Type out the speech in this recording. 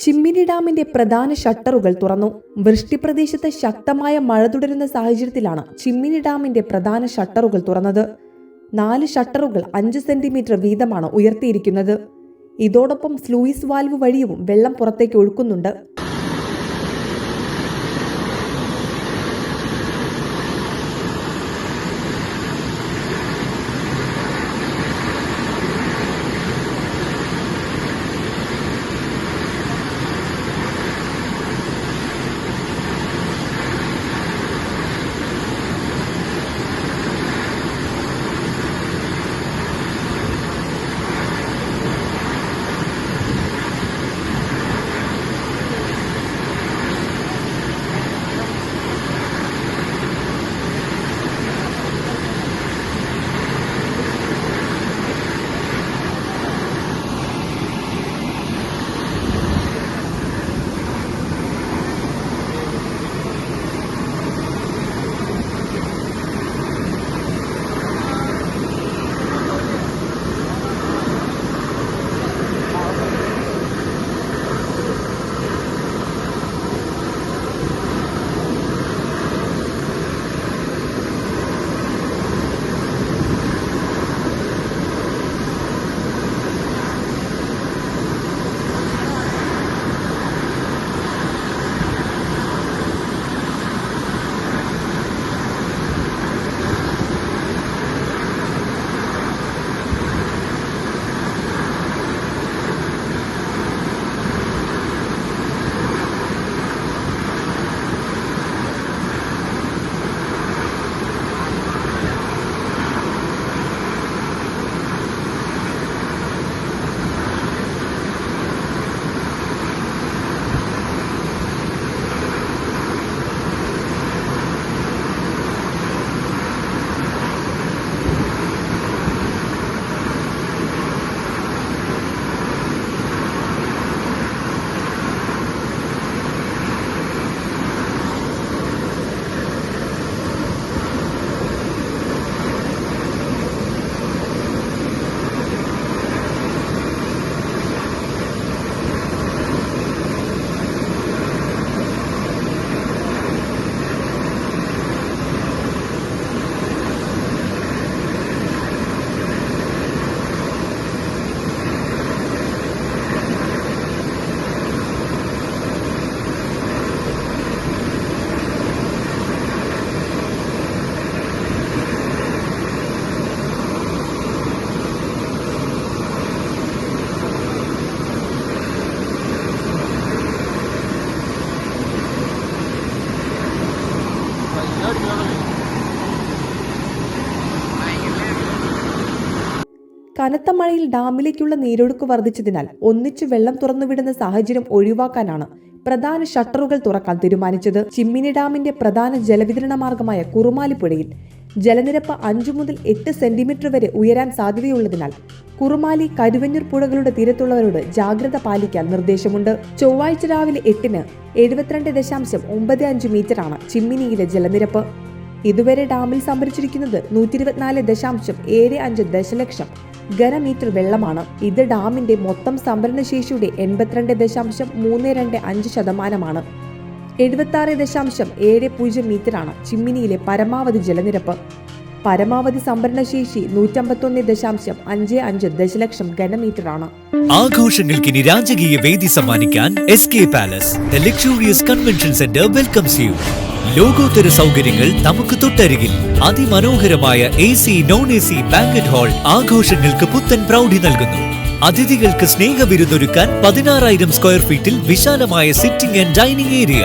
ചിമ്മിനി ഡാമിന്റെ പ്രധാന ഷട്ടറുകൾ തുറന്നു. വൃഷ്ടിപ്രദേശത്ത് ശക്തമായ മഴ തുടരുന്ന സാഹചര്യത്തിലാണ് ചിമ്മിനി ഡാമിന്റെ പ്രധാന ഷട്ടറുകൾ തുറന്നത്. നാല് ഷട്ടറുകൾ അഞ്ച് സെന്റിമീറ്റർ വീതമാണ് ഉയർത്തിയിരിക്കുന്നത്. ഇതോടൊപ്പം സ്ലൂയിസ് വാൽവ് വഴിയും വെള്ളം പുറത്തേക്ക് ഒഴുക്കുന്നുണ്ട്. കനത്ത മഴയിൽ ഡാമിലേക്കുള്ള നീരൊഴുക്ക് വർദ്ധിച്ചതിനാൽ ഒന്നിച്ചു വെള്ളം തുറന്നുവിടുന്ന സാഹചര്യം ഒഴിവാക്കാനാണ് പ്രധാന ഷട്ടറുകൾ തുറക്കാൻ തീരുമാനിച്ചത്. ചിമ്മിനി ഡാമിന്റെ പ്രധാന ജലവിതരണ മാർഗമായ കുറുമാലിപ്പുഴയിൽ ജലനിരപ്പ് അഞ്ചു മുതൽ എട്ട് സെന്റിമീറ്റർ വരെ ഉയരാൻ സാധ്യതയുള്ളതിനാൽ കുറുമാലി കരുവഞ്ഞൂർ പുഴകളുടെ തീരത്തുള്ളവരോട് ജാഗ്രത പാലിക്കാൻ നിർദ്ദേശമുണ്ട്. ചൊവ്വാഴ്ച രാവിലെ എട്ടിന് എഴുപത്തിരണ്ട് ദശാംശം ഒമ്പത് അഞ്ച് മീറ്ററാണ് ചിമ്മിനിയിലെ ജലനിരപ്പ്. ഇതുവരെ ഡാമിൽ സംഭരിച്ചിരിക്കുന്നത് നൂറ്റി ഇരുപത്തിനാല് ദശാംശം ഏഴ് അഞ്ച് ദശലക്ഷം ഘനമീറ്റർ വെള്ളമാണ്. ഇത് ഡാമിന്റെ മൊത്തം സംഭരണശേഷിയുടെ എൺപത്തിരണ്ട് ദശാംശം മൂന്ന് രണ്ട് അഞ്ച് ശതമാനമാണ്. എഴുപത്തി ആറ് ദശാംശം ഏഴ് പൂജ്യം മീറ്ററാണ് ചിമ്മിനിയിലെ പരമാവധി ജലനിരപ്പ്. പരമാവധി സംഭരണശേഷി നൂറ്റമ്പത്തൊന്ന് ദശാംശം അഞ്ച് അഞ്ച് ദശലക്ഷം ഘനമീറ്ററാണ്. ആഘോഷങ്ങൾക്ക് രാജകീയ വേദി സമ്മാനിക്കാൻ S K Palace the luxurious convention centre welcomes you ലോകോത്തര സൗകര്യങ്ങൾ നമുക്ക് തൊട്ടരികിൽ. അതിമനോഹരമായ A C non A C banquet hall ആഘോഷങ്ങൾക്ക് പുത്തൻ പ്രൗഢി നൽകുന്നു. അതിഥികൾക്ക് സ്നേഹവിരുന്നൊരുക്കാൻ പതിനാറായിരം സ്ക്വയർ ഫീറ്റിൽ വിശാലമായ സിറ്റിംഗ് ആൻഡ് ഡൈനിങ് ഏരിയ